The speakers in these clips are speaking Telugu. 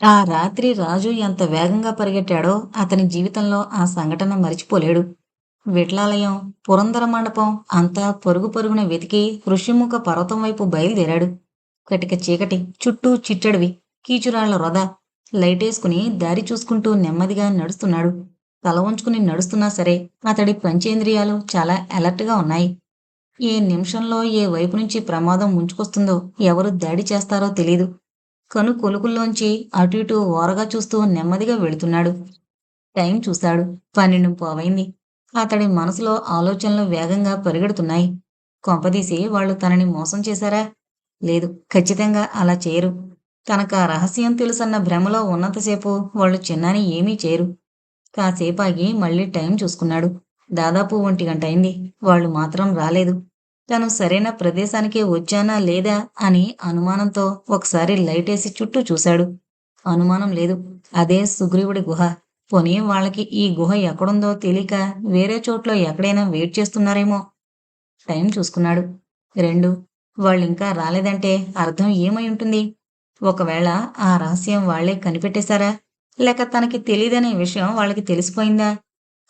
ఆ రాత్రి రాజు ఎంత వేగంగా పరిగెట్టాడో అతని జీవితంలో ఆ సంఘటన మరిచిపోలేడు. విట్లాలయం పురందర మండపం అంతా పొరుగు పొరుగున వెతికి ఋషిముఖ పర్వతం వైపు బయలుదేరాడు. కటిక చీకటి చుట్టూ చిట్టడివి కీచురాళ్ళ రొద లైటేసుకుని దారి చూసుకుంటూ నెమ్మదిగా నడుస్తున్నాడు. తల వంచుకుని నడుస్తున్నా సరే అతడి పంచేంద్రియాలు చాలా అలర్ట్గా ఉన్నాయి. ఏ నిమిషంలో ఏ వైపు నుంచి ప్రమాదం ముంచుకొస్తుందో ఎవరు దాడి చేస్తారో తెలీదు. కను కొలుకుల్లోంచి అటు ఇటు ఓరగా చూస్తూ నెమ్మదిగా వెళుతున్నాడు. టైం చూశాడు. పన్నెండు పోవైంది. అతడి మనసులో ఆలోచనలు వేగంగా పరిగెడుతున్నాయి. కొంపదీసి వాళ్ళు తనని మోసం చేశారా? లేదు ఖచ్చితంగా అలా చేయరు. తనకు ఆ రహస్యం తెలుసన్న భ్రమలో ఉన్నంతసేపు వాళ్ళు చిన్నాని ఏమీ చేయరు. కాసేపు ఆగి మళ్ళీ టైం చూసుకున్నాడు. దాదాపు ఒంటి గంట అయింది. వాళ్ళు మాత్రం రాలేదు. తను సరైన ప్రదేశానికి వచ్చానా లేదా అని అనుమానంతో ఒకసారి లైటేసి చుట్టూ చూశాడు. అనుమానం లేదు. అదే సుగ్రీవుడి గుహ. పోనీ వాళ్ళకి ఈ గుహ ఎక్కడుందో తెలియక వేరే చోట్లో ఎక్కడైనా వెయిట్ చేస్తున్నారేమో? టైం చూసుకున్నాడు. రెండు వాళ్ళింకా రాలేదంటే అర్థం ఏమై ఉంటుంది? ఒకవేళ ఆ రహస్యం వాళ్ళే కనిపెట్టేశారా? లేక తనకి తెలియదనే విషయం వాళ్ళకి తెలిసిపోయిందా?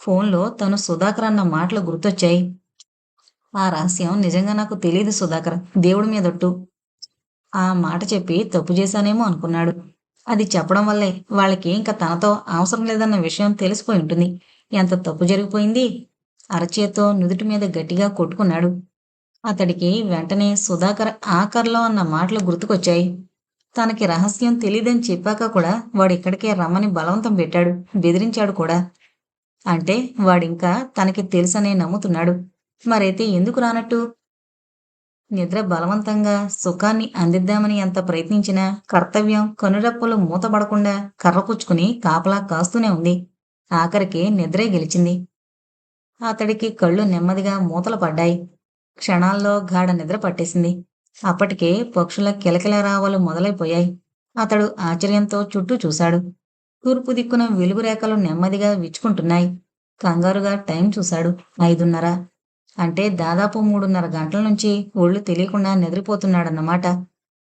ఫోన్లో తను సుధాకర్ అన్న మాటలు గుర్తొచ్చాయి. ఆ రహస్యం నిజంగా నాకు తెలియదు సుధాకర్. దేవుడి మీదొట్టు ఆ మాట చెప్పి తప్పు చేశానేమో అనుకున్నాడు. అది చెప్పడం వల్లే వాళ్ళకి ఇంకా తనతో అవసరం లేదన్న విషయం తెలిసిపోయి ఉంటుంది. ఎంత తప్పు జరిగిపోయింది? అరచేతో నుదుటి మీద గట్టిగా కొట్టుకున్నాడు. అతడికి వెంటనే సుధాకర్ ఆఖర్లో అన్న మాటలు గుర్తుకొచ్చాయి. తనకి రహస్యం తెలియదని చెప్పాక కూడా వాడు ఇక్కడికే రమ్మని బలవంతం పెట్టాడు. బెదిరించాడు కూడా. అంటే వాడింకా తనకి తెలుసనే నమ్ముతున్నాడు. మరైతే ఎందుకు రానట్టు? నిద్ర బలవంతంగా సుఖాన్ని అందిద్దామని ఎంత ప్రయత్నించినా కర్తవ్యం కనురెప్పలు మూతపడకుండా కర్రపుచ్చుకుని కాపలా కాస్తూనే ఉంది. ఆఖరికి నిద్రే గెలిచింది. అతడికి కళ్ళు నెమ్మదిగా మూతలు పడ్డాయి. క్షణాల్లో గాఢ నిద్ర పట్టేసింది. అప్పటికే పక్షుల కిలకిల రావాలు మొదలైపోయాయి. అతడు ఆశ్చర్యంతో చుట్టూ చూశాడు. తూర్పు దిక్కున వెలుగు రేఖలు నెమ్మదిగా విచ్చుకుంటున్నాయి. కంగారుగా టైం చూశాడు. ఐదున్నర. అంటే దాదాపు మూడున్నర గంటల నుంచి ఒళ్ళు తెలియకుండా నిద్రపోతున్నాడన్నమాట.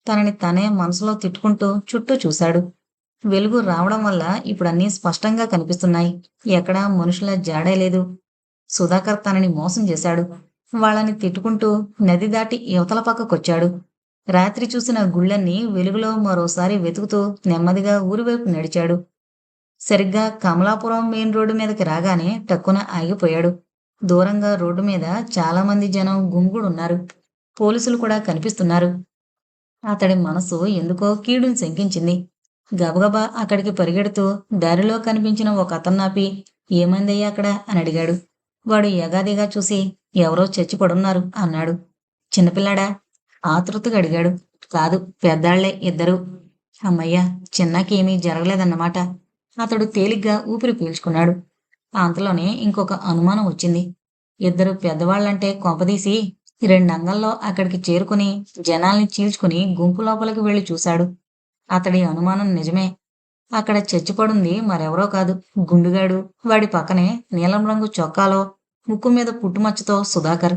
తనని తనే మనసులో తిట్టుకుంటూ చుట్టూ చూశాడు. వెలుగు రావడం వల్ల ఇప్పుడు అన్నీ స్పష్టంగా కనిపిస్తున్నాయి. ఎక్కడా మనుషుల జాడే లేదు. సుధాకర్ తనని మోసం చేశాడు. వాళ్ళని తిట్టుకుంటూ నది దాటి యువతల పక్కకొచ్చాడు. రాత్రి చూసిన గుళ్ళన్నీ వెలుగులో మరోసారి వెతుకుతూ నెమ్మదిగా ఊరివైపు నడిచాడు. సరిగ్గా కమలాపురం మెయిన్ రోడ్డు మీదకి రాగానే టక్కున ఆగిపోయాడు. దూరంగా రోడ్డు మీద చాలా మంది జనం గుంగుడున్నారు పోలీసులు కూడా కనిపిస్తున్నారు. అతడి మనసు ఎందుకో కీడుని శంకించింది. గబగబా అక్కడికి పరిగెడుతూ దారిలో కనిపించిన ఒక అతన్నాపి ఏమైందయ్యా అక్కడ? అని అడిగాడు. వాడు యగాదిగా చూసి ఎవరో చచ్చిపడున్నారు అన్నాడు. చిన్నపిల్లాడా? ఆతృతగా అడిగాడు. కాదు పెద్దాళ్ళే ఇద్దరు. అమ్మయ్య చిన్నకేమీ జరగలేదన్నమాట. అతడు తేలిగ్గా ఊపిరి పీల్చుకున్నాడు. అంతలోనే ఇంకొక అనుమానం వచ్చింది. ఇద్దరు పెద్దవాళ్ళంటే కొంపదీసి రెండంగల్లో అక్కడికి చేరుకుని జనాల్ని చీల్చుకుని గుంపు లోపలికి వెళ్ళి చూశాడు. అతడి అనుమానం నిజమే. అక్కడ చచ్చిపడుంది మరెవరో కాదు. గుండుగాడు. వాడి పక్కనే నీలం రంగు చొక్కాలో ముక్కు మీద పుట్టుమచ్చతో సుధాకర్.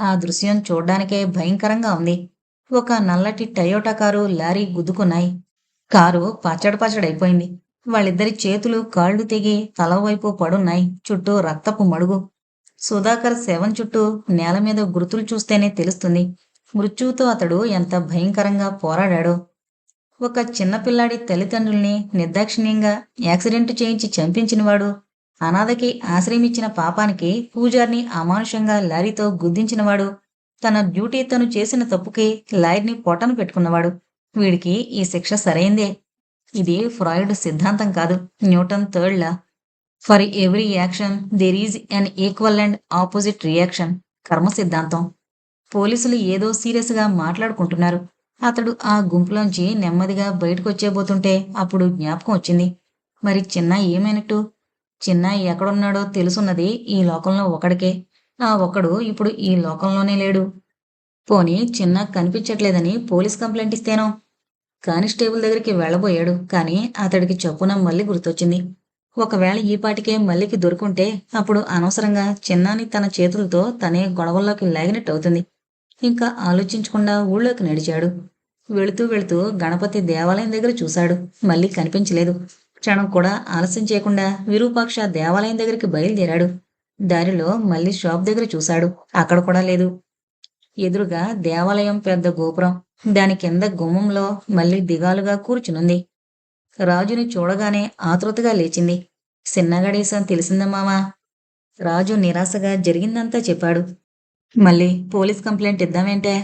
ఆ దృశ్యం చూడ్డానికే భయంకరంగా ఉంది. ఒక నల్లటి టయోటా కారు లారీ గుద్దుకున్నాయి. కారు పచ్చడి పచ్చడైపోయింది. వాళ్ళిద్దరి చేతులు కాళ్ళు తెగి తల వైపు పడున్నాయి. చుట్టూ రక్తపు మడుగు. సుధాకర్ శవం చుట్టూ నేల మీద గుర్తులు చూస్తేనే తెలుస్తుంది. మృత్యువుతో అతడు ఎంత భయంకరంగా పోరాడాడో. ఒక చిన్నపిల్లాడి తల్లిదండ్రుల్ని నిర్దాక్షిణ్యంగా యాక్సిడెంట్ చేయించి చంపించినవాడు అనాథకి ఆశ్రయమిచ్చిన పాపానికి పూజార్ని అమానుషంగా లారీతో గుద్దించినవాడు తన డ్యూటీ తను చేసిన తప్పుకి లాయర్ని పొట్టను పెట్టుకున్నవాడు. వీడికి ఈ శిక్ష సరైందే. ఇది ఫ్రాయిడ్ సిద్ధాంతం కాదు. Newton third law for every action there is an equal and opposite reaction కర్మ సిద్ధాంతం. పోలీసులు ఏదో సీరియస్గా మాట్లాడుకుంటున్నారు. అతడు ఆ గుంపులోంచి నెమ్మదిగా బయటకు వచ్చేబోతుంటే అప్పుడు జ్ఞాపకం వచ్చింది. మరి చిన్న ఏమైనట్టు? చిన్న ఎక్కడున్నాడో తెలుసున్నది ఈ లోకంలో ఒకడికే. ఆ ఒకడు ఇప్పుడు ఈ లోకంలోనే లేడు. పోనీ చిన్న కనిపించట్లేదని పోలీస్ కంప్లైంట్ ఇస్తేనో? కానిస్టేబుల్ దగ్గరికి వెళ్ళబోయాడు కానీ అతడికి చప్పున మళ్ళీ గుర్తొచ్చింది. ఒకవేళ ఈ పాటికే మల్లికి దొరుకుంటే అప్పుడు అనవసరంగా చిన్నాని తన చేతులతో తనే గొడవల్లోకి లాగినట్టు అవుతుంది ఇంకా ఆలోచించకుండా ఊళ్ళోకి నడిచాడు. వెళుతూ వెళుతూ గణపతి దేవాలయం దగ్గర చూశాడు. మళ్ళీ కనిపించలేదు. క్షణం కూడా ఆలస్యం చేయకుండా విరూపాక్ష దేవాలయం దగ్గరికి బయలుదేరాడు. దారిలో మళ్ళీ షాప్ దగ్గర చూశాడు. అక్కడ కూడా లేదు. ఎదురుగా దేవాలయం పెద్ద గోపురం. దాని కింద గుమ్మంలో మళ్ళీ దిగాలుగా కూర్చునుంది. రాజుని చూడగానే ఆతృతగా లేచింది. సిన్నగడేశం తెలిసిందా మావా రాజు నిరాశగా జరిగిందంతా చెప్పాడు. మళ్ళీ పోలీస్ కంప్లైంట్ ఇద్దామేంటే?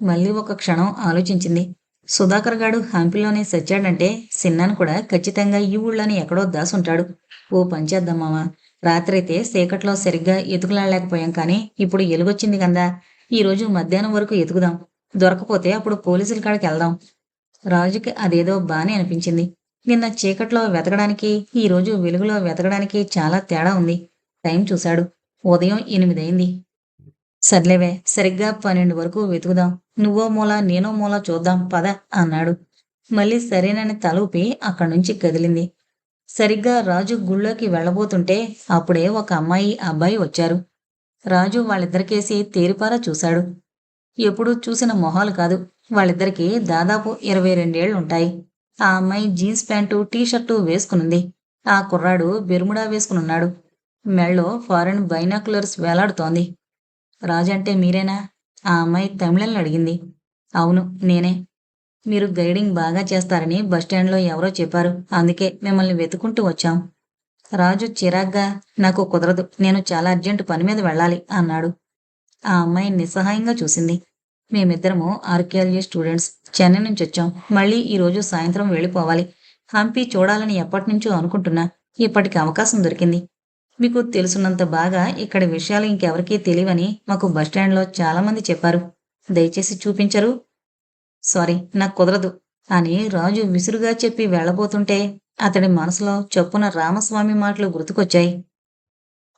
మళ్ళీ ఒక క్షణం ఆలోచించింది. సుధాకర్ గాడు హంపిలోనే సచ్చాడంటే సిన్నాను కూడా ఖచ్చితంగా ఈ ఊళ్ళని ఎక్కడో దాసుంటాడు. ఓ పంచేద్దాం మావా రాత్రైతే చీకట్లో సరిగ్గా ఎతుకులాడలేకపోయాం కానీ ఇప్పుడు ఎలుగొచ్చింది కదా ఈరోజు మధ్యాహ్నం వరకు ఎతుకుదాం. దొరకపోతే అప్పుడు పోలీసుల కాడికి వెళ్దాం. రాజుకి అదేదో బానే అనిపించింది. నిన్న చీకట్లో వెతకడానికి ఈరోజు వెలుగులో వెతకడానికి చాలా తేడా ఉంది. టైం చూశాడు. ఉదయం ఎనిమిదయింది. సర్లేవే సరిగ్గా పన్నెండు వరకు వెతుకుదాం. నువ్వో మూల నేనో మూల చూద్దాం పద అన్నాడు. మళ్ళీ సరేనని తలూపి అక్కడి నుంచి కదిలింది. సరిగ్గా రాజు గుళ్ళోకి వెళ్ళబోతుంటే అప్పుడే ఒక అమ్మాయి అబ్బాయి వచ్చారు. రాజు వాళ్ళిద్దరికేసి తేరిపారా చూశాడు. ఎప్పుడూ చూసిన మొహాలు కాదు. వాళ్ళిద్దరికీ దాదాపు ఇరవై రెండేళ్ళుంటాయి ఆ అమ్మాయి జీన్స్ ప్యాంటు టీ షర్టు వేసుకునుంది. ఆ కుర్రాడు బెరుముడా వేసుకునున్నాడు. మెళ్ళో ఫారెన్ బైనాకులర్స్ వేలాడుతోంది. రాజంటే మీరేనా? ఆ అమ్మాయి తమిళంలో అడిగింది. అవును నేనే. మీరు గైడింగ్ బాగా చేస్తారని బస్టాండ్లో ఎవరో చెప్పారు. అందుకే మిమ్మల్ని వెతుకుంటూ వచ్చాం. రాజు చిరాగ్గా నాకు కుదరదు. నేను చాలా అర్జెంటు పని మీద వెళ్ళాలి అన్నాడు. ఆ అమ్మాయి నిస్సహాయంగా చూసింది. మేమిద్దరము ఆర్కియాలజీ స్టూడెంట్స్ చెన్నై నుంచి వచ్చాం. మళ్ళీ ఈ రోజు సాయంత్రం వెళ్ళిపోవాలి. హంపి చూడాలని ఎప్పటి నుంచో అనుకుంటున్నా. ఇప్పటికి అవకాశం దొరికింది. మీకు తెలుసున్నంత బాగా ఇక్కడ విషయాలు ఇంకెవరికీ తెలియవని మాకు బస్టాండ్లో చాలామంది చెప్పారు. దయచేసి చూపించరు. సారీ నాకు కుదరదు అని రాజు విసురుగా చెప్పి వెళ్ళబోతుంటే అతడి మనసులో చొప్పున రామస్వామి మాటలు గుర్తుకొచ్చాయి.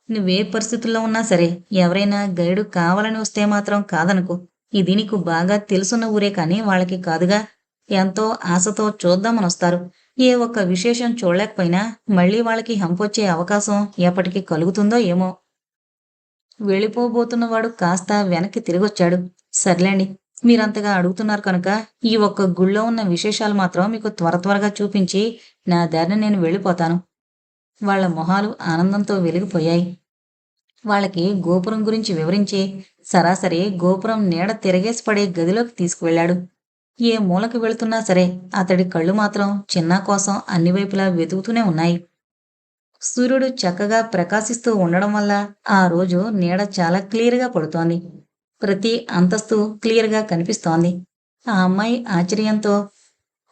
నువ్వే పరిస్థితుల్లో ఉన్నా సరే ఎవరైనా గైడు కావాలని వస్తే మాత్రం కాదనుకో. ఇది నీకు బాగా తెలుసున్న ఊరే కానీ వాళ్ళకి కాదుగా. ఎంతో ఆశతో చూద్దామని వస్తారు. ఏ ఒక్క విశేషం చూడలేకపోయినా మళ్ళీ వాళ్ళకి హంపొచ్చే అవకాశం ఎప్పటికీ కలుగుతుందో ఏమో. వెళ్ళిపోబోతున్నవాడు కాస్త వెనక్కి తిరిగొచ్చాడు. సర్లేండి మీరంతగా అడుగుతున్నారు కనుక ఈ ఒక్క గుళ్ళో ఉన్న విశేషాలు మాత్రం మీకు త్వర త్వరగా చూపించి నా దారిని నేను వెళ్ళిపోతాను. వాళ్ళ మొహాలు ఆనందంతో వెలిగిపోయాయి. వాళ్ళకి గోపురం గురించి వివరించి సరాసరి గోపురం నీడ తిరగేసి పడే గదిలోకి తీసుకువెళ్ళాడు. ఏ మూలకి వెళుతున్నా సరే అతడి కళ్ళు మాత్రం చిన్నా కోసం అన్ని వైపులా వెతుకుతూనే ఉన్నాయి. సూర్యుడు చక్కగా ప్రకాశిస్తూ ఉండడం వల్ల ఆ రోజు నీడ చాలా క్లియర్గా పడుతోంది. ప్రతి అంతస్తు క్లియర్గా కనిపిస్తోంది. ఆ అమ్మాయి ఆశ్చర్యంతో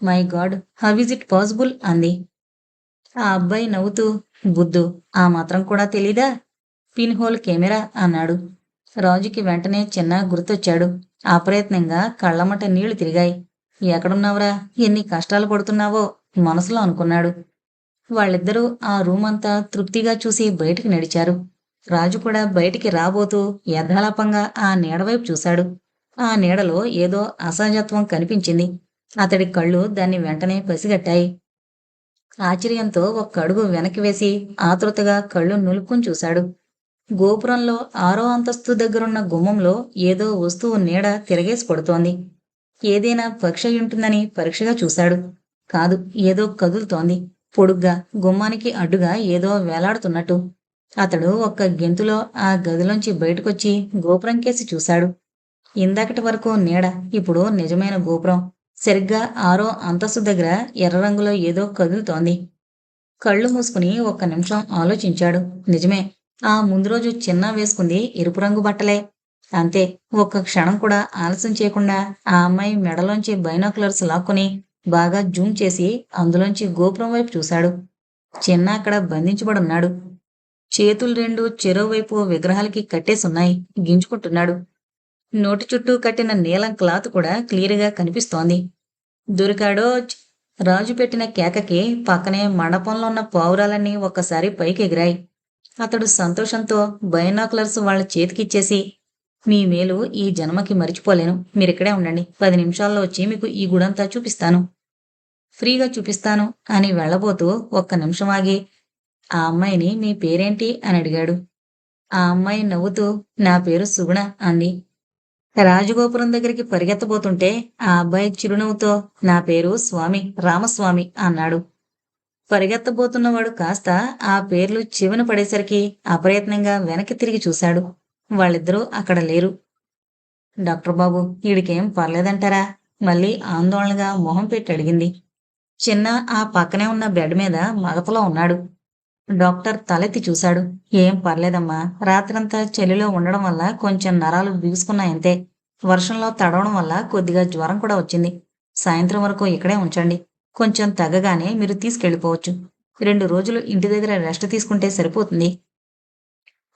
my God how is it possible? అంది. ఆ అబ్బాయి నవ్వుతూ బుద్ధు ఆ మాత్రం కూడా తెలీదా? పిన్ హోల్ కెమెరా అన్నాడు. రాజుకి వెంటనే చిన్న గుర్తొచ్చాడు. అప్రయత్నంగా కళ్ళమట నీళ్ళు తిరిగాయి. ఎక్కడున్నావురా? ఎన్ని కష్టాలు పడుతున్నావో? మనసులో అనుకున్నాడు. వాళ్ళిద్దరూ ఆ రూమ్ అంతా తృప్తిగా చూసి బయటికి నడిచారు. రాజు కూడా బయటికి రాబోతూ యథాలాపంగా ఆ నీడవైపు చూశాడు. ఆ నీడలో ఏదో అసహజత్వం కనిపించింది. అతడి కళ్ళు దాన్ని వెంటనే పసిగట్టాయి. ఆశ్చర్యంతో ఒక్క అడుగు వెనక్కి వేసి ఆతృతగా కళ్ళు నులుపుకుని చూశాడు. గోపురంలో ఆరో అంతస్తు దగ్గరున్న గుమ్మంలో ఏదో వస్తువు నీడ తిరగేసి పడుతోంది. ఏదైనా పక్షి ఉంటుందని పరీక్షగా చూశాడు. కాదు ఏదో కదులుతోంది. పొడుగ్గా గుమ్మానికి అడ్డుగా ఏదో వేలాడుతున్నట్టు. అతడు ఒక్క గెంతులో ఆ గదిలోంచి బయటకొచ్చి గోపురం కేసి చూశాడు. ఇందాకటి వరకు నీడ ఇప్పుడు నిజమైన గోపురం. సరిగ్గా ఆరో అంతస్తు దగ్గర ఎర్ర రంగులో ఏదో కదులుతోంది. కళ్ళు మూసుకుని ఒక్క నిమిషం ఆలోచించాడు. నిజమే ఆ ముందు రోజు చిన్న వేసుకుంది ఎరుపు రంగు బట్టలే. అంతే ఒక్క క్షణం కూడా ఆలస్యం చేయకుండా ఆ అమ్మాయి మెడలోంచి బైనాకులర్స్ లాక్కుని బాగా జూమ్ చేసి అందులోంచి గోపురం వైపు చూశాడు. చిన్న అక్కడ బంధించబడున్నాడు. చేతులు రెండు చెరోవైపు విగ్రహాలకి కట్టేసున్నాయి గింజుకుంటున్నాడు. నోటి చుట్టూ కట్టిన నీలం క్లాత్ కూడా క్లియర్గా కనిపిస్తోంది. దొరికాడో రాజు పెట్టిన కేకకి పక్కనే మండపంలో ఉన్న పావురాలన్నీ ఒక్కసారి పైకి ఎగిరాయి అతడు సంతోషంతో బైనాకులర్స్ వాళ్ళ చేతికిచ్చేసి మీ మేలు ఈ జన్మకి మరిచిపోలేను. మీరిక్కడే ఉండండి. పది నిమిషాల్లో వచ్చి మీకు ఈ గుడంతా చూపిస్తాను. ఫ్రీగా చూపిస్తాను అని వెళ్ళబోతూ ఒక్క నిమిషం ఆగి ఆ అమ్మాయిని మీ పేరేంటి? అని అడిగాడు. ఆ అమ్మాయి నవ్వుతూ నా పేరు సుగుణ అంది రాజగోపురం దగ్గరికి పరిగెత్తబోతుంటే ఆ అబ్బాయి చిరునవ్వుతో నా పేరు స్వామి రామస్వామి అన్నాడు. పరిగెత్తబోతున్నవాడు కాస్త ఆ పేర్లు చెవిన పడేసరికి అప్రయత్నంగా వెనక్కి తిరిగి చూశాడు. వాళ్ళిద్దరూ అక్కడ లేరు. డాక్టర్ బాబు వీడికేం పర్లేదంటారా? మళ్ళీ ఆందోళనగా మొహం పెట్టి అడిగింది. చిన్న ఆ పక్కనే ఉన్న బెడ్ మీద మగతలో ఉన్నాడు. డాక్టర్ తలెత్తి చూశాడు. ఏం పర్లేదమ్మా రాత్రంతా చలిలో ఉండడం వల్ల కొంచెం నరాలు బిగుసుకున్నాయంతే వర్షంలో తడవడం వల్ల కొద్దిగా జ్వరం కూడా వచ్చింది. సాయంత్రం వరకు ఇక్కడే ఉంచండి. కొంచెం తగ్గగానే మీరు తీసుకెళ్ళిపోవచ్చు. రెండు రోజులు ఇంటి దగ్గర రెస్ట్ తీసుకుంటే సరిపోతుంది.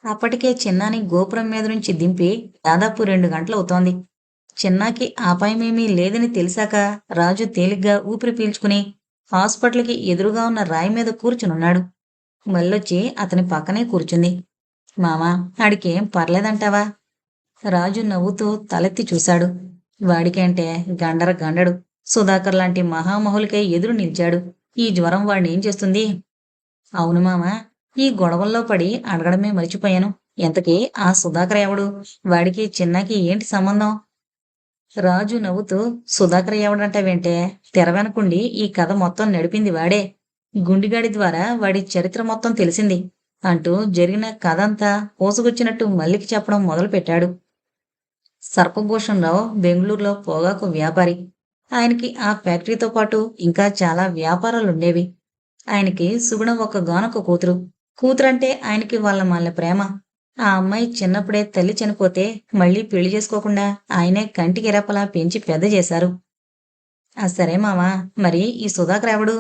అప్పటికే చిన్నాని గోపురం మీద నుంచి దింపి దాదాపు రెండు గంటలు అవుతోంది. చిన్నాకి అపాయమేమీ లేదని తెలిసాక రాజు తేలిగ్గా ఊపిరి పీల్చుకుని హాస్పిటల్కి ఎదురుగా ఉన్న రాయి మీద కూర్చునున్నాడు. మళ్ళొచ్చి అతని పక్కనే కూర్చుంది. మామా ఆడికేం పర్లేదంటావా? రాజు నవ్వుతూ తలెత్తి చూశాడు. వాడికంటే గండర గండడు. సుధాకర్ లాంటి మహామహులకే ఎదురు నిలిచాడు. ఈ జ్వరం వాడిని ఏం చేస్తుంది? అవును మామ ఈ గొడవల్లో పడి అడగడమే మర్చిపోయాను. ఎంతకీ ఆ సుధాకర్ ఎవడు? వాడికి చిన్నకి ఏంటి సంబంధం? రాజు నవ్వుతూ సుధాకర్ ఎవడంటావేంటే తెర వెనకుండి ఈ కథ మొత్తం నడిపింది వాడే. గుండిగాడి ద్వారా వాడి చరిత్ర మొత్తం తెలిసింది అంటూ జరిగిన కథ అంతా పోసుకొచ్చినట్టు మల్లికి చెప్పడం మొదలుపెట్టాడు. సర్పభూషణరావు బెంగళూరులో పొగాకు వ్యాపారి. ఆయనకి ఆ ఫ్యాక్టరీతో పాటు ఇంకా చాలా వ్యాపారాలుండేవి ఆయనకి సుగుణం ఒక గానొక కూతురు. కూతురంటే ఆయనకి వాళ్ళ మళ్ళ ప్రేమ. ఆ అమ్మాయి చిన్నప్పుడే తల్లి చనిపోతే మళ్ళీ పెళ్ళి చేసుకోకుండా ఆయనే కంటికి రెప్పలా పెంచి పెద్ద చేశారు. ఆ సరే మావా మరి ఈ సుధాకర్ ఎవడు?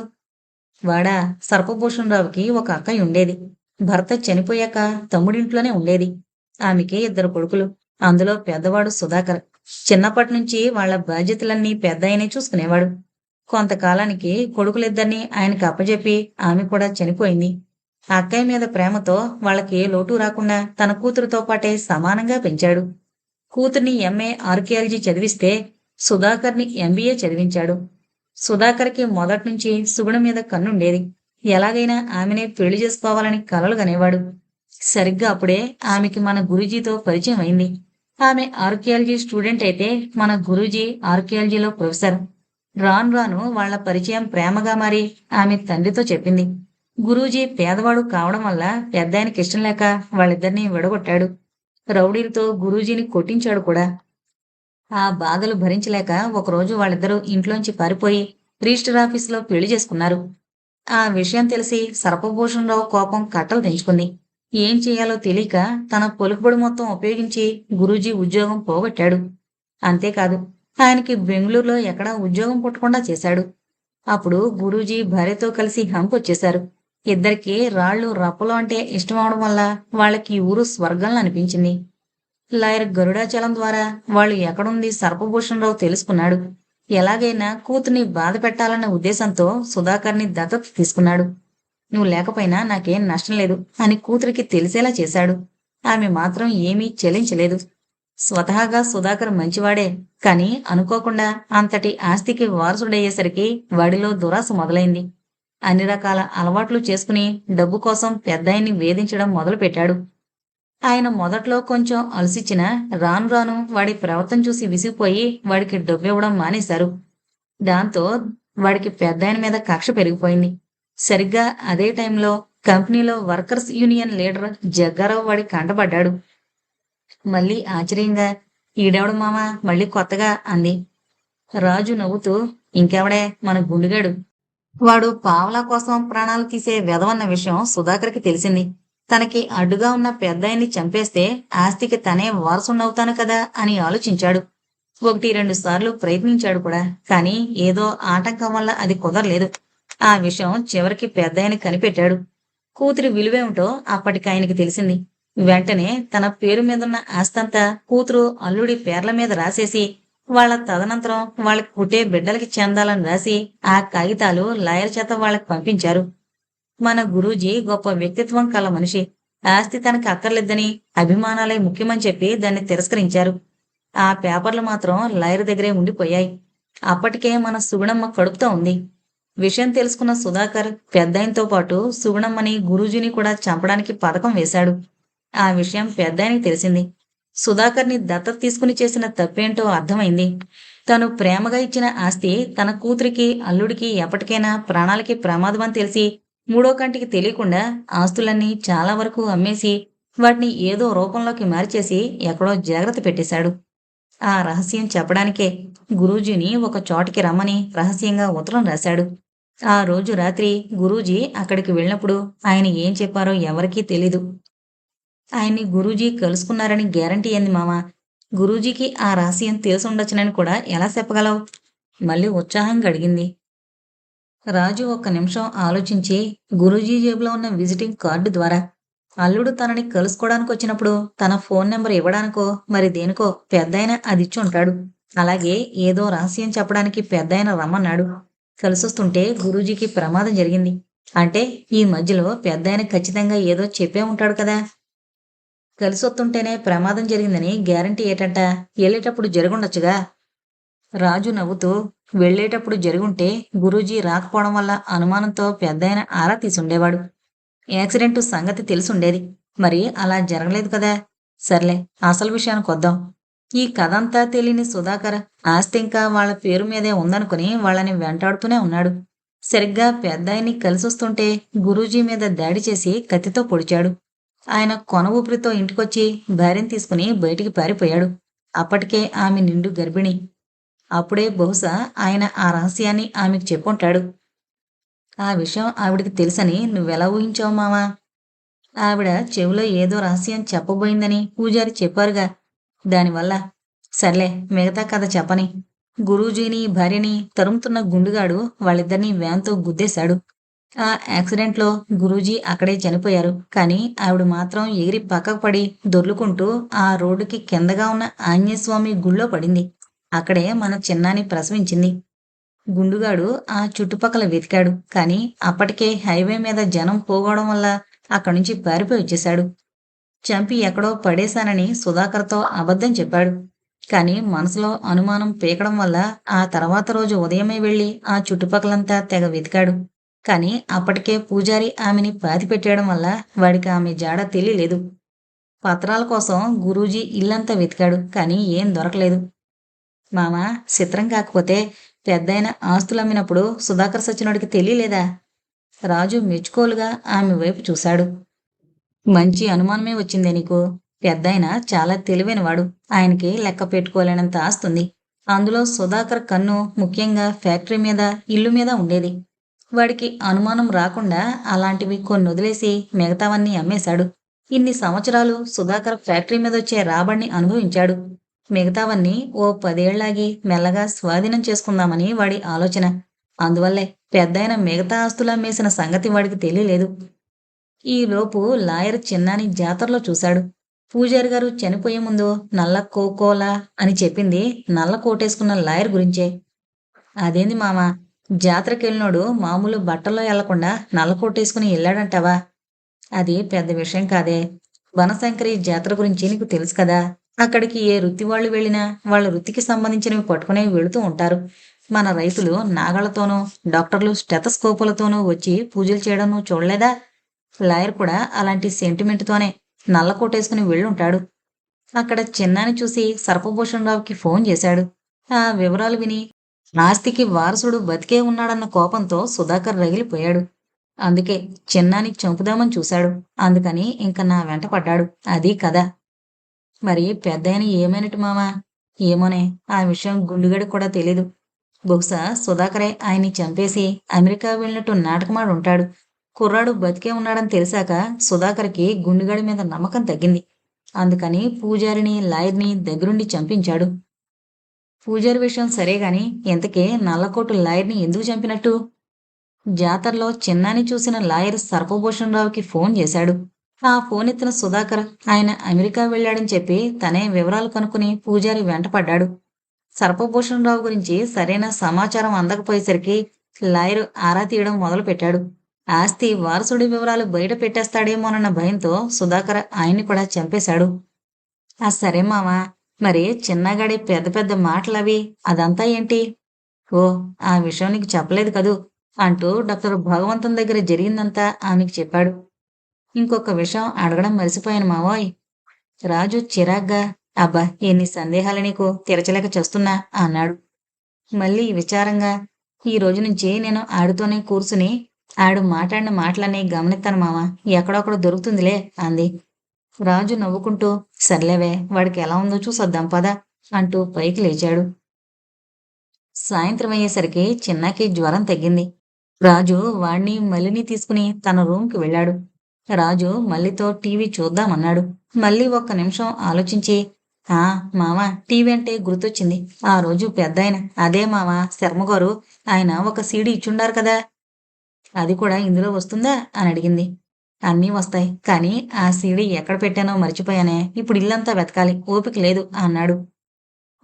వాడా సర్పభూషణరావుకి ఒక అక్కయ్య ఉండేది. భర్త చనిపోయాక తమ్ముడింట్లోనే ఉండేది. ఆమెకి ఇద్దరు కొడుకులు. అందులో పెద్దవాడు సుధాకర్. చిన్నప్పటి నుంచి వాళ్ళ బాధ్యతలన్నీ పెద్ద ఆయనే చూసుకునేవాడు. కొంతకాలానికి కొడుకులిద్దరినీ ఆయనకి అప్పజెప్పి ఆమె కూడా చనిపోయింది. ఆ అక్కయ్య మీద ప్రేమతో వాళ్ళకి ఏ లోటు రాకుండా తన కూతురుతో పాటే సమానంగా పెంచాడు. కూతుర్ని ఎంఏ ఆర్కియాలజీ చదివిస్తే సుధాకర్ని ఎంబీఏ చదివించాడు. సుధాకర్కి మొదటి నుంచి సుగుణ మీద కన్నుండేది. ఎలాగైనా ఆమెనే పెళ్ళి చేసుకోవాలని కలలు కనేవాడు సరిగ్గా అప్పుడే ఆమెకి మన గురూజీతో పరిచయం అయింది. ఆమె ఆర్కియాలజీ స్టూడెంట్ అయితే మన గురూజీ ఆర్కియాలజీలో ప్రొఫెసర్. రాను రాను వాళ్ళ పరిచయం ప్రేమగా మారి ఆమె తండ్రితో చెప్పింది. గురూజీ పేదవాడు కావడం వల్ల పెద్ద ఆయనకి ఇష్టం లేక వాళ్ళిద్దరినీ విడగొట్టాడు. రౌడీలతో గురూజీని కొట్టించాడు కూడా. ఆ బాధలు భరించలేక ఒకరోజు వాళ్ళిద్దరూ ఇంట్లోంచి పారిపోయి రిజిస్టర్ ఆఫీసులో పెళ్ళి చేసుకున్నారు. ఆ విషయం తెలిసి సర్పభూషణరావు కోపం కట్టలు తెంచుకుంది. ఏం చేయాలో తెలియక తన పొలుకుబడి మొత్తం ఉపయోగించి గురూజీ ఉద్యోగం పోగొట్టాడు. అంతేకాదు ఆయనకి బెంగళూరులో ఎక్కడా ఉద్యోగం పుట్టకుండా చేశాడు. అప్పుడు గురూజీ భార్యతో కలిసి హంప్ వచ్చేశారు ఇద్దరికి రాళ్ళు రప్పలు అంటే ఇష్టం అవడం వల్ల వాళ్ళకి ఊరు స్వర్గంలో అనిపించింది. లాయర్ గరుడాచలం ద్వారా వాళ్ళు ఎక్కడుంది సర్పభూషణరావు తెలుసుకున్నాడు. ఎలాగైనా కూతుర్ని బాధ పెట్టాలన్న ఉద్దేశంతో సుధాకర్ని దత్తత తీసుకున్నాడు. నువ్వు లేకపోయినా నాకేం నష్టం లేదు అని కూతురికి తెలిసేలా చేశాడు. ఆమె మాత్రం ఏమీ చెలించలేదు స్వతహాగా సుధాకర్ మంచివాడే కాని అనుకోకుండా అంతటి ఆస్తికి వారసుడయ్యేసరికి వాడిలో దురాశ మొదలైంది. అన్ని రకాల అలవాట్లు చేసుకుని డబ్బు కోసం పెద్దాయిని వేధించడం మొదలుపెట్టాడు. ఆయన మొదట్లో కొంచెం అలసిచ్చిన రాను రాను వాడి ప్రవర్తన చూసి విసిగిపోయి వాడికి డబ్బు ఇవ్వడం మానేశారు. దాంతో వాడికి పెద్దాయన మీద కక్ష పెరిగిపోయింది. సరిగ్గా అదే టైంలో కంపెనీలో వర్కర్స్ యూనియన్ లీడర్ జగ్గారావు వాడి కంటపడ్డాడు. మళ్ళీ ఆశ్చర్యంగా ఈడెవడు మామ? మళ్ళీ కొత్తగా? అంది. రాజు నవ్వుతూ ఇంకెవడే? మన గుండుగాడు. వాడు పావలా కోసం ప్రాణాలు తీసే వెదవన్న విషయం సుధాకర్కి తెలిసింది. తనకి అడ్డుగా ఉన్న పెద్దాయన్ని చంపేస్తే ఆస్తికి తనే వారసుండవుతాను కదా అని ఆలోచించాడు. ఒకటి రెండు సార్లు ప్రయత్నించాడు కూడా. కానీ ఏదో ఆటంకం వల్ల అది కుదరలేదు. ఆ విషయం చివరికి పెద్దాయని కనిపెట్టాడు. కూతురి విలువేమిటో అప్పటికి ఆయనకి తెలిసింది. వెంటనే తన పేరు మీదున్న ఆస్తంతా కూతురు అల్లుడి పేర్ల మీద రాసేసి వాళ్ళ తదనంతరం వాళ్ళకి పుట్టే బిడ్డలకి చెందాలని రాసి ఆ కాగితాలు లాయర్ చేత వాళ్ళకి పంపించారు. మన గురూజీ గొప్ప వ్యక్తిత్వం కల మనిషి. ఆస్తి తనకి అక్కర్లేదని అభిమానాలే ముఖ్యమని చెప్పి దాన్ని తిరస్కరించారు. ఆ పేపర్లు మాత్రం లాయర్ దగ్గరే ఉండిపోయాయి. అప్పటికే మన సుగుణమ్మ కడుపుతో ఉంది. విషయం తెలుసుకున్న సుధాకర్ పెద్దాయనతో పాటు సుగుణమ్మని గురూజీని కూడా చంపడానికి పథకం వేశాడు. ఆ విషయం పెద్దాయనికి తెలిసింది. సుధాకర్ని దత్తత తీసుకుని చేసిన తప్పేంటో అర్థమైంది. తను ప్రేమగా ఇచ్చిన ఆస్తి తన కూతురికి అల్లుడికి ఎప్పటికైనా ప్రాణాలకి ప్రమాదం అని తెలిసి మూడో కంటికి తెలియకుండా ఆస్తులన్నీ చాలా వరకు అమ్మేసి వాటిని ఏదో రూపంలోకి మార్చేసి ఎక్కడో జాగ్రత్త పెట్టేశాడు. ఆ రహస్యం చెప్పడానికే గురూజీని ఒక చోటికి రమ్మని రహస్యంగా ఉత్తరం రాశాడు. ఆ రోజు రాత్రి గురూజీ అక్కడికి వెళ్ళినప్పుడు ఆయన ఏం చెప్పారో ఎవరికీ తెలీదు. ఆయన్ని గురూజీ కలుసుకున్నారని గ్యారంటీ అంది మామ. గురూజీకి ఆ రహస్యం తెలుసుండొచ్చునని కూడా ఎలా చెప్పగలవు? మళ్ళీ ఉత్సాహం గడిగింది రాజు ఒక్క నిమిషం ఆలోచించి గురూజీ జేబులో ఉన్న విజిటింగ్ కార్డు ద్వారా అల్లుడు తనని కలుసుకోవడానికి వచ్చినప్పుడు తన ఫోన్ నెంబర్ ఇవ్వడానికో మరి దేనికో పెద్దాయన అది ఇచ్చి ఉంటాడు అలాగే ఏదో రహస్యం చెప్పడానికి పెద్దాయన రమ్మన్నాడు. కలిసొస్తుంటే గురూజీకి ప్రమాదం జరిగింది. అంటే ఈ మధ్యలో పెద్దాయన ఖచ్చితంగా ఏదో చెప్పే ఉంటాడు కదా. కలిసొస్తుంటేనే ప్రమాదం జరిగిందని గ్యారంటీ ఏటంట వెళ్ళేటప్పుడు జరుగుండొచ్చుగా. రాజు నవ్వుతూ వెళ్ళేటప్పుడు జరుగుంటే గురూజీ రాకపోవడం వల్ల అనుమానంతో పెద్దాయన ఆరా తీసుండేవాడు. యాక్సిడెంట్ సంగతి తెలుసుండేది. మరి అలా జరగలేదు కదా. సర్లే అసలు విషయానికి వద్దాం. ఈ కథంతా తెలియని సుధాకర్ ఆస్తి ఇంకా వాళ్ళ పేరు మీదే ఉందనుకుని వాళ్ళని వెంటాడుతూనే ఉన్నాడు. సరిగ్గా పెద్దాయన్ని కలిసొస్తుంటే గురూజీ మీద దాడి చేసి కత్తితో పొడిచాడు. ఆయన కొన ఊపిరితో ఇంటికొచ్చి భార్యను తీసుకుని బయటికి పారిపోయాడు. అప్పటికే ఆమె నిండు గర్భిణి. అప్పుడే బహుశా ఆయన ఆ రహస్యాన్ని ఆమెకు చెప్పుంటాడు. ఆ విషయం ఆవిడికి తెలుసని నువ్వెలా ఊహించావు మావా? ఆవిడ చెవిలో ఏదో రహస్యం చెప్పబోయిందని పూజారి చెప్పారుగా. దానివల్ల సర్లే మిగతా కథ చెప్పని. గురూజీని భార్యని తరుముతున్న గుండుగాడు వాళ్ళిద్దరినీ వ్యాన్తో గుద్దేశాడు. ఆ యాక్సిడెంట్లో గురూజీ అక్కడే చనిపోయారు. కానీ ఆవిడ మాత్రం ఎగిరి పక్కకు పడి దొర్లుకుంటూ ఆ రోడ్డుకి కిందగా ఉన్న ఆంజనేయస్వామి గుళ్ళో పడింది. అక్కడే మన చిన్నాని ప్రసవించింది. గుండుగాడు ఆ చుట్టుపక్కల వెతికాడు. కానీ అప్పటికే హైవే మీద జనం పోగవడం వల్ల అక్కడి నుంచి పారిపోయి వచ్చేశాడు. చంపి ఎక్కడో పడేశానని సుధాకర్తో అబద్ధం చెప్పాడు. కానీ మనసులో అనుమానం పీకడం వల్ల ఆ తర్వాత రోజు ఉదయమే వెళ్ళి ఆ చుట్టుపక్కలంతా తెగ వెతికాడు. కానీ అప్పటికే పూజారి ఆమెని పాతిపెట్టేయడం వల్ల వాడికి ఆమె జాడ తెలియలేదు. పత్రాల కోసం గురూజీ ఇల్లంతా వెతికాడు కానీ ఏం దొరకలేదు. మామ చిత్రం కాకపోతే పెద్దయిన ఆస్తులమ్మినప్పుడు సుధాకర్ సచ్చినోడికి తెలియలేదా? రాజు మెచ్చుకోలుగా ఆమె వైపు చూశాడు. మంచి అనుమానమే వచ్చిందే నీకు? పెద్దయిన చాలా తెలివైనవాడు. ఆయనకి లెక్క పెట్టుకోలేనంత ఆస్తుంది. అందులో సుధాకర్ కన్ను ముఖ్యంగా ఫ్యాక్టరీ మీద ఇల్లు మీద ఉండేది. వాడికి అనుమానం రాకుండా అలాంటివి కొన్ని వదిలేసి మిగతావన్నీ అమ్మేశాడు. ఇన్ని సంవత్సరాలు సుధాకర్ ఫ్యాక్టరీ మీద వచ్చే రాబడిని అనుభవించాడు. మిగతావన్నీ ఓ పదేళ్ళాగి మెల్లగా స్వాధీనం చేసుకుందామని వాడి ఆలోచన. అందువల్లే పెద్దయిన మిగతా ఆస్తులు మేసిన సంగతి వాడికి తెలియలేదు. ఈలోపు లాయర్ చిన్నాని జాతరలో చూశాడు. పూజారి గారు చనిపోయే ముందు నల్ల కోకోలా అని చెప్పింది నల్ల కోటేసుకున్న లాయర్ గురించే. అదేంది మామ? జాతరకి వెళ్ళినోడు మామూలు బట్టల్లో వెళ్ళకుండా నల్ల కోటేసుకుని వెళ్ళాడంటావా అది పెద్ద విషయం కాదే. వనశంకరి జాతర గురించి నీకు తెలుసు కదా. అక్కడికి ఏ వృత్తి వాళ్ళు వెళ్ళినా వాళ్ళ వృత్తికి సంబంధించినవి పట్టుకునే వెళుతూ ఉంటారు. మన రైతులు నాగళ్ళతోనూ డాక్టర్లు స్టెతస్కోపులతోనూ వచ్చి పూజలు చేయడం నువ్వు చూడలేదా? లాయర్ కూడా అలాంటి సెంటిమెంట్తోనే నల్ల కోటేసుకుని వెళ్ళుంటాడు. అక్కడ చిన్నాని చూసి సర్పభూషణరావుకి ఫోన్ చేశాడు. ఆ వివరాలు విని నాస్తికి వారసుడు బతికే ఉన్నాడన్న కోపంతో సుధాకర్ రగిలిపోయాడు. అందుకే చిన్నాని చంపుదామని చూశాడు. అందుకని ఇంక నా వెంట పడ్డాడు. అది కదా మరి పెద్దయిన ఏమైనట్టు మామా? ఏమోనే ఆ విషయం గుండుగడికి కూడా తెలీదు. బహుశా సుధాకరే ఆయన్ని చంపేసి అమెరికా వెళ్ళినట్టు నాటకమాడు ఉంటాడు కుర్రాడు బతికే ఉన్నాడని తెలిసాక సుధాకర్కి గుండుగడి మీద నమ్మకం తగ్గింది. అందుకని పూజారిని లాయర్ని దగ్గరుండి చంపించాడు. పూజారి విషయం సరే గాని ఇంతకే నల్లకోటు లాయర్ని ఎందుకు చంపినట్టు? జాతరలో చిన్నాని చూసిన లాయర్ సర్పభూషణరావుకి ఫోన్ చేశాడు. ఆ ఫోన్ ఎత్తిన సుధాకర్ ఆయన అమెరికా వెళ్ళాడని చెప్పి తనే వివరాలు కనుక్కుని పూజారి వెంటపడ్డాడు. సర్పభూషణరావు గురించి సరైన సమాచారం అందకపోయేసరికి లాయర్ ఆరా తీయడం మొదలుపెట్టాడు. ఆస్తి వారసుడి వివరాలు బయట పెట్టేస్తాడేమోనన్న భయంతో సుధాకర్ ఆయన్ని కూడా చంపేశాడు. ఆ సరే మావా మరి చిన్నగాడి పెద్ద పెద్ద మాటలవి అదంతా ఏంటి? ఓ ఆ విషయం నీకు చెప్పలేదు కదూ అంటూ డాక్టర్ భగవంతం దగ్గర జరిగిందంతా ఆమెకు చెప్పాడు. ఇంకొక విషయం అడగడం మరిసిపోయాను మావోయ్. రాజు చిరాగ్గా అబ్బా ఎన్ని సందేహాలు నీకు తెరచలేక చేస్తున్నా అన్నాడు. మళ్ళీ విచారంగా ఈ రోజు నుంచి నేను ఆడుతోనే కూర్చుని ఆడు మాట్లాడిన మాటలన్నీ గమనిస్తాను మామ ఎక్కడొక్కడ దొరుకుతుందిలే అంది. రాజు నవ్వుకుంటూ సర్లేవే వాడికి ఎలా ఉందో చూసొద్దాం పద అంటూ పైకి లేచాడు. సాయంత్రం అయ్యేసరికి చిన్నాకి జ్వరం తగ్గింది. రాజు వాణ్ణి మలిని తీసుకుని తన రూమ్కి వెళ్ళాడు. రాజు మల్లితో టీవీ చూద్దామన్నాడు. మళ్ళీ ఒక్క నిమిషం ఆలోచించి ఆ మామ టీవీ అంటే గుర్తొచ్చింది. ఆ రోజు పెద్దాయన అదే మామ శర్మగారు ఆయన ఒక సీడీ ఇచ్చుండారు కదా. అది కూడా ఇందులో వస్తుందా? అని అడిగింది. అన్నీ వస్తాయి కానీ ఆ సీడీ ఎక్కడ పెట్టానో మర్చిపోయానే. ఇప్పుడు ఇల్లంతా వెతకాలి ఓపిక లేదు అన్నాడు.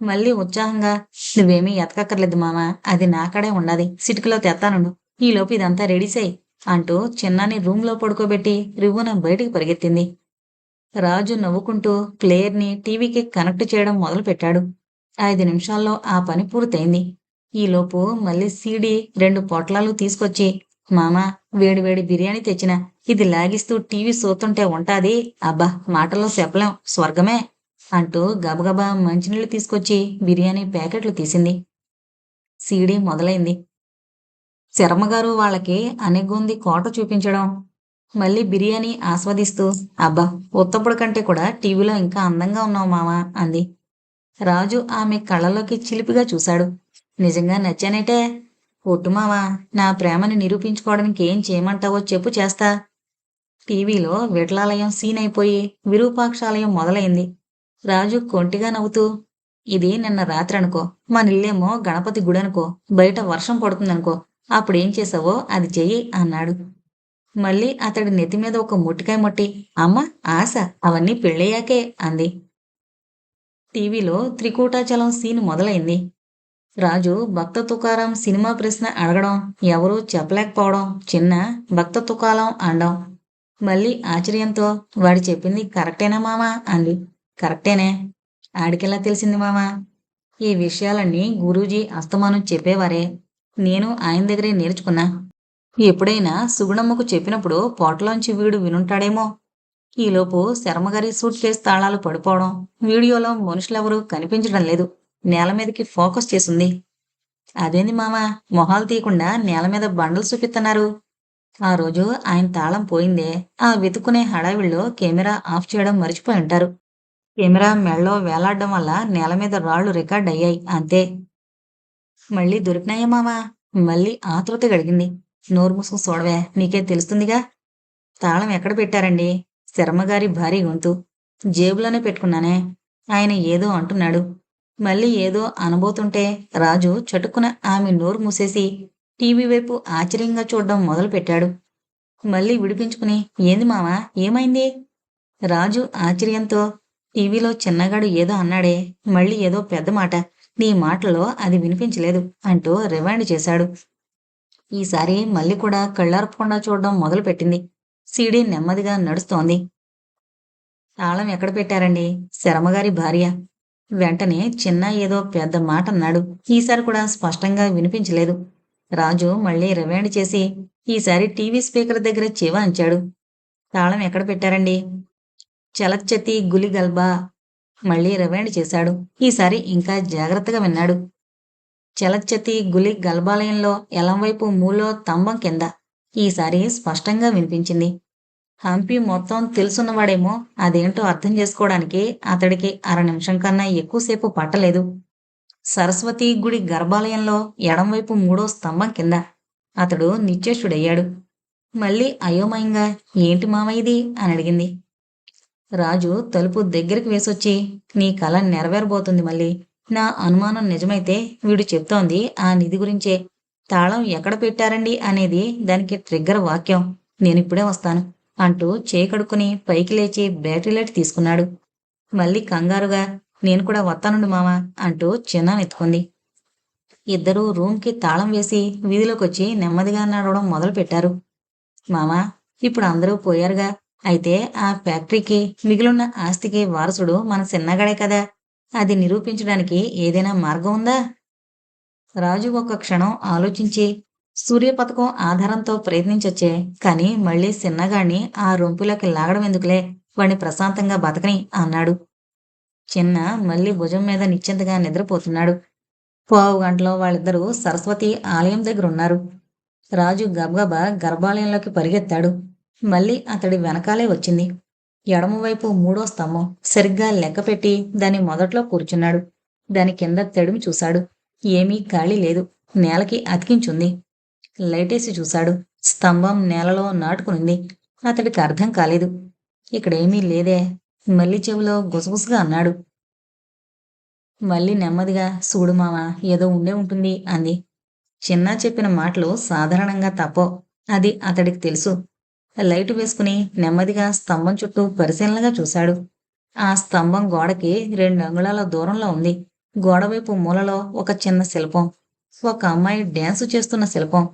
మళ్ళీ ఉత్సాహంగా నువ్వేమీ ఎతకక్కర్లేదు మామ అది నాకడే ఉండదు. సిటికలో తెత్తానుండు. ఈలోపు ఇదంతా రెడీ చేయి. అంటూ చిన్నాని రూమ్లో పడుకోబెట్టి రివ్వున బయటికి పరిగెత్తింది. రాజు నవ్వుకుంటూ ప్లేయర్ని టీవీకి కనెక్ట్ చేయడం మొదలుపెట్టాడు. ఐదు నిమిషాల్లో ఆ పని పూర్తయింది. ఈలోపు మళ్ళీ సీడీ రెండు పొట్లాలు తీసుకొచ్చి మామా వేడివేడి బిర్యానీ తెచ్చిన. ఇది లాగిస్తూ టీవీ చూస్తుంటే ఉంటాది. అబ్బా మాటల్లో చెప్పలేం. స్వర్గమే అంటూ గబగబా మంచినీళ్ళు తీసుకొచ్చి బిర్యానీ ప్యాకెట్లు తీసింది. సీడీ మొదలైంది. శర్మగారు వాళ్ళకి అనెగొంది కోట చూపించడం మళ్ళీ బిర్యానీ ఆస్వాదిస్తూ అబ్బా ఉత్తప్పుడు కంటే కూడా టీవీలో ఇంకా అందంగా ఉన్నావు మావా అంది. రాజు ఆమె కళ్ళలోకి చిలిపిగా చూశాడు. నిజంగా నచ్చానేటే. ఒట్టు మావా నా ప్రేమని నిరూపించుకోవడానికి ఏం చేయమంటావో చెప్పు చేస్తా. టీవీలో విఠలాలయం సీన్ అయిపోయి విరూపాక్షాలయం మొదలైంది. రాజు కొంటిగా నవ్వుతూ ఇది నిన్న రాత్రి అనుకో మన ఇల్లేమో గణపతి గుడి అనుకో బయట వర్షం పడుతుందనుకో అప్పుడేం చేసావో అది చెయ్యి అన్నాడు. మళ్ళీ అతడి నెత్తి మీద ఒక ముట్టికాయ ముట్టి అమ్మ ఆశ అవన్నీ పెళ్ళయ్యాకే అంది. టీవీలో త్రికూటాచలం సీన్ మొదలైంది. రాజు భక్త తుకారం సినిమా ప్రశ్న అడగడం ఎవరూ చెప్పలేకపోవడం చిన్న భక్త తుకాలం అనడం. మళ్ళీ ఆశ్చర్యంతో వాడు చెప్పింది కరెక్టేనా మామా? అంది. కరెక్టేనే. ఆడికెలా తెలిసింది మామా? ఈ విషయాలన్నీ గురూజీ అస్తమానం చెప్పేవారే. నేను ఆయన దగ్గరే నేర్చుకున్నా. ఎప్పుడైనా సుగుణమ్మకు చెప్పినప్పుడు పోటలోంచి వీడు వినుంటాడేమో. ఈలోపు శర్మగారి సూట్ కేస్ తాళాలు పడిపోవడం వీడియోలో మనుషులెవరూ కనిపించడం లేదు. నేల మీదకి ఫోకస్ చేసింది. అదేంది మామ మొహాలు తీయకుండా నేల మీద బండలు చూపిస్తున్నారు. ఆ రోజు ఆయన తాళం పోయిందే ఆ వెతుకునే హడావిడిలో కెమెరా ఆఫ్ చేయడం మర్చిపోయి ఉంటారు. కెమెరా మెళ్ళో వేలాడడం వల్ల నేల మీద రాళ్ళు రికార్డ్ అయ్యాయి అంతే. మళ్ళీ దొరికినాయా మావా. మళ్ళీ ఆతృత గడిగింది నోరు మూసుకు చూడవే నీకే తెలుస్తుందిగా. తాళం ఎక్కడ పెట్టారండి? శర్మగారి భారీ గొంతు. జేబులోనే పెట్టుకున్నానే. ఆయన ఏదో అంటున్నాడు. మళ్ళీ ఏదో అనబోతుంటే రాజు చటుక్కున ఆమె నోరు మూసేసి టీవీ వైపు ఆశ్చర్యంగా చూడడం మొదలుపెట్టాడు. మళ్ళీ విడిపించుకుని ఏంది మావా? ఏమైంది? రాజు ఆశ్చర్యంతో టీవీలో చిన్నగాడు ఏదో అన్నాడే. మళ్ళీ ఏదో పెద్ద మాట. నీ మాటలో అది వినిపించలేదు అంటూ రివైండ్ చేశాడు. ఈసారి మళ్ళీ కూడా కళ్ళార్పకుండా చూడడం మొదలుపెట్టింది. సీడీ నెమ్మదిగా నడుస్తోంది. తాళం ఎక్కడ పెట్టారండి? శరమగారి భార్య. వెంటనే చిన్న ఏదో పెద్ద మాట అన్నాడు. ఈసారి కూడా స్పష్టంగా వినిపించలేదు. రాజు మళ్ళీ రివైండ్ చేసి ఈసారి టీవీ స్పీకర్ దగ్గర చెవ అంచాడు. తాళం ఎక్కడ పెట్టారండి? చలచ్చతి గులిగల్బా మళ్ళీ రివైండ్ చేశాడు. ఈసారి ఇంకా జాగ్రత్తగా విన్నాడు. చలచ్చతి గులి గల్బాలయంలో ఎలంవైపు మూలో స్తంభం కింద ఈసారి స్పష్టంగా వినిపించింది. హంపి మొత్తం తెలుసున్నవాడేమో అదేంటో అర్థం చేసుకోవడానికి అతడికి అర నిమిషం కన్నా ఎక్కువసేపు పట్టలేదు. సరస్వతి గుడి గర్భాలయంలో ఎడంవైపు మూడో స్తంభం కింద అతడు నిత్యశుడయ్యాడు మళ్ళీ అయోమయంగా ఏంటి మామయ్యది అని అడిగింది. రాజు తలుపు దగ్గరికి వేసొచ్చి నీ కళ నెరవేరబోతుంది మళ్ళీ. నా అనుమానం నిజమైతే వీడు చెప్తోంది ఆ నిధి గురించే. తాళం ఎక్కడ పెట్టారండి అనేది దానికి ట్రిగ్గర్ వాక్యం. నేనిప్పుడే వస్తాను అంటూ చేకడుకుని కడుక్కుని పైకి లేచి బ్యాటరీ లైట్ తీసుకున్నాడు. మళ్ళీ కంగారుగా నేను కూడా వస్తానుండు మావా అంటూ చిన్న ఎత్తుకుంది ఇద్దరూ రూమ్కి తాళం వేసి వీధిలోకొచ్చి నెమ్మదిగా నడవడం మొదలు పెట్టారు మామా ఇప్పుడు అందరూ పోయారుగా. అయితే ఆ ఫ్యాక్టరీకి మిగిలిన ఆస్తికి వారసుడు మన చిన్నగాడే కదా. అది నిరూపించడానికి ఏదైనా మార్గం ఉందా? రాజు ఒక క్షణం ఆలోచించి సూర్య పథకం ఆధారంతో ప్రయత్నించొచ్చే కానీ మళ్ళీ చిన్నగాడిని ఆ రొంపులోకి లాగడం ఎందుకులే? వాణ్ణి ప్రశాంతంగా బతకని అన్నాడు. చిన్న మళ్ళీ భుజం మీద నిశ్చింతగా నిద్రపోతున్నాడు. పావు గంటలో వాళ్ళిద్దరూ సరస్వతి ఆలయం దగ్గర ఉన్నారు రాజు గబగబా గర్భాలయంలోకి పరిగెత్తాడు. మళ్ళీ అతడి వెనకాలే వచ్చింది. ఎడమవైపు మూడో స్తంభం సరిగ్గా లెక్కపెట్టి దాని మొదట్లో కూర్చున్నాడు. దాని కింద తెడిమి చూశాడు. ఏమీ ఖాళీ లేదు. నేలకి అతికించుంది. లైటేసి చూశాడు. స్తంభం నేలలో నాటుకునింది. అతడికి అర్థం కాలేదు. ఇక్కడేమీ లేదే. మళ్ళీ చెవిలో గుసగుసగా అన్నాడు. మళ్ళీ నెమ్మదిగా సూడు మామ ఏదో ఉండే ఉంటుంది అంది. చిన్న చెప్పిన మాటలు సాధారణంగా తప్పో అది అతడికి తెలుసు. లైట్ వేసుకుని నెమ్మదిగా స్తంభం చుట్టూ పరిశీలనగా చూశాడు. ఆ స్తంభం గోడకి రెండు అంగుళాల దూరంలో ఉంది. గోడవైపు మూలలో ఒక చిన్న శిల్పం. ఒక అమ్మాయి డ్యాన్సు చేస్తున్న శిల్పం.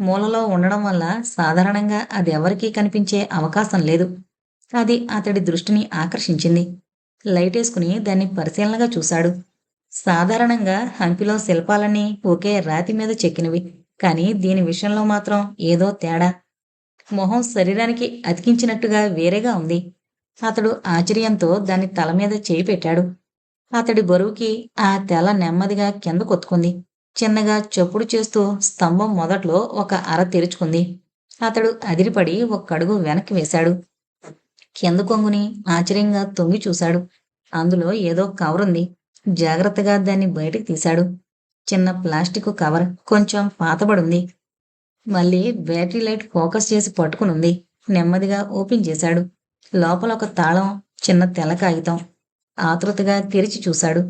మూలలో ఉండడం వల్ల సాధారణంగా అది ఎవరికీ కనిపించే అవకాశం లేదు. అది అతడి దృష్టిని ఆకర్షించింది. లైట్ వేసుకుని దాన్ని పరిశీలనగా చూశాడు. సాధారణంగా హంపిలో శిల్పాలన్నీ ఒకే రాతి మీద చెక్కినవి. కానీ దీని విషయంలో మాత్రం ఏదో తేడా. మొహం శరీరానికి అతికించినట్టుగా వేరేగా ఉంది. అతడు ఆశ్చర్యంతో దాని తల మీద చేయి పెట్టాడు. అతడి బరువుకి ఆ తెల నెమ్మదిగా కింద కొత్తుకుంది చిన్నగా చప్పుడు చేస్తూ స్తంభం మొదట్లో ఒక అర తెరుచుకుంది. అతడు అదిరిపడి ఒక్కడుగు వెనక్కి వేశాడు. కింద కొంగుని ఆశ్చర్యంగా తొంగి చూశాడు. అందులో ఏదో కవర్ ఉంది. జాగ్రత్తగా దాన్ని బయటికి తీశాడు. చిన్న ప్లాస్టిక్ కవర్ కొంచెం పాతబడుంది మళ్ళీ బ్యాటరీ లైట్ ఫోకస్ చేసి పట్టుకునుంది నెమ్మదిగా ఓపెన్ చేశాడు. లోపల ఒక తాళం చిన్న తెల్ల కాగితం ఆతృతగా తెరిచి చూశాడు.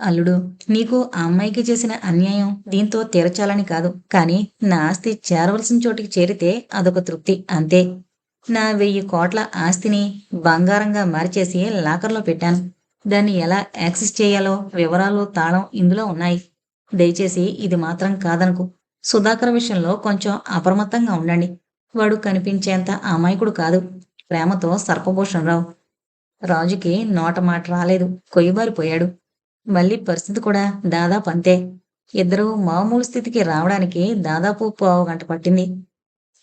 అల్లుడు నీకు ఆ అమ్మాయికి చేసిన అన్యాయం దీంతో తీర్చాలని కాదు. కానీ నా ఆస్తి చేరవలసిన చోటికి చేరితే అదొక తృప్తి అంతే. నా వెయ్యి కోట్ల ఆస్తిని బంగారంగా మార్చేసి లాకర్లో పెట్టాను. దాన్ని ఎలా యాక్సెస్ చేయాలో వివరాలు తాళం ఇందులో ఉన్నాయి. దయచేసి ఇది మాత్రం కాదనుకు. సుధాకర్ విషయంలో కొంచెం అప్రమత్తంగా ఉండండి. వాడు కనిపించేంత అమాయకుడు కాదు. ప్రేమతో సర్పభూషణరావు. రాజుకి నోట మాట రాలేదు. కొయ్యబారిపోయాడు. మళ్ళీ పరిస్థితి కూడా దాదాపు అంతే. ఇద్దరూ మామూలు స్థితికి రావడానికి దాదాపు పావు గంట పట్టింది.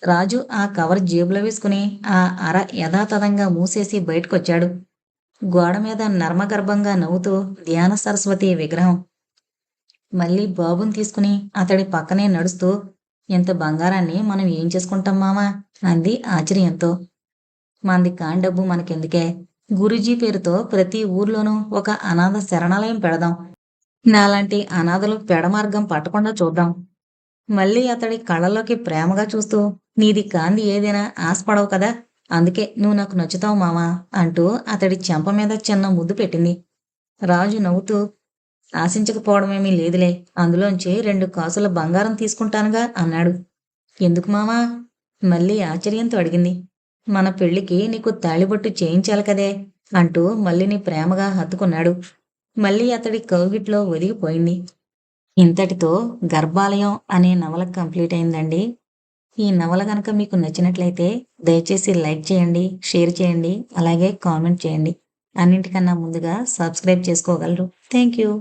రాజు ఆ కవర్ జేబులో వేసుకుని ఆ అర యథాతథంగా మూసేసి బయటకొచ్చాడు. గోడ మీద నర్మగర్భంగా నవ్వుతూ ధ్యాన సరస్వతి విగ్రహం. మళ్ళీ బాబుని తీసుకుని అతడి పక్కనే నడుస్తూ ఇంత బంగారాన్ని మనం ఏం చేసుకుంటాం మామా? అంది ఆశ్చర్యంతో. మంది కాని డబ్బు మనకెందుకే? గురూజీ పేరుతో ప్రతి ఊర్లోనూ ఒక అనాథ శరణాలయం పెడదాం. నాలాంటి అనాథలు పెడమార్గం పట్టకుండా చూద్దాం. మళ్ళీ అతడి కళ్ళలోకి ప్రేమగా చూస్తూ నీది కాంది ఏదైనా ఆశపడవు కదా? అందుకే నువ్వు నాకు నచ్చుతావు మామా? అంటూ అతడి చెంప మీద చిన్న ముద్దు పెట్టింది. రాజు నవ్వుతూ ఆశించకపోవడమేమీ లేదులే. అందులోంచి రెండు కాసుల బంగారం తీసుకుంటానుగా అన్నాడు. ఎందుకు మామా మళ్ళీ ఆశ్చర్యంతో అడిగింది. మన పెళ్ళికి నీకు తాళిబొట్టు చేయించాలి కదే అంటూ మల్లిని ప్రేమగా హత్తుకున్నాడు. మళ్ళీ అతడి కౌగిట్లో ఒదిగిపోయింది. ఇంతటితో గర్భాలయం అనే నవల కంప్లీట్ అయిందండి. ఈ నవల కనుక మీకు నచ్చినట్లయితే దయచేసి లైక్ చేయండి షేర్ చేయండి అలాగే కామెంట్ చేయండి. అన్నింటికన్నా ముందుగా సబ్స్క్రైబ్ చేసుకోగలరు. Thank you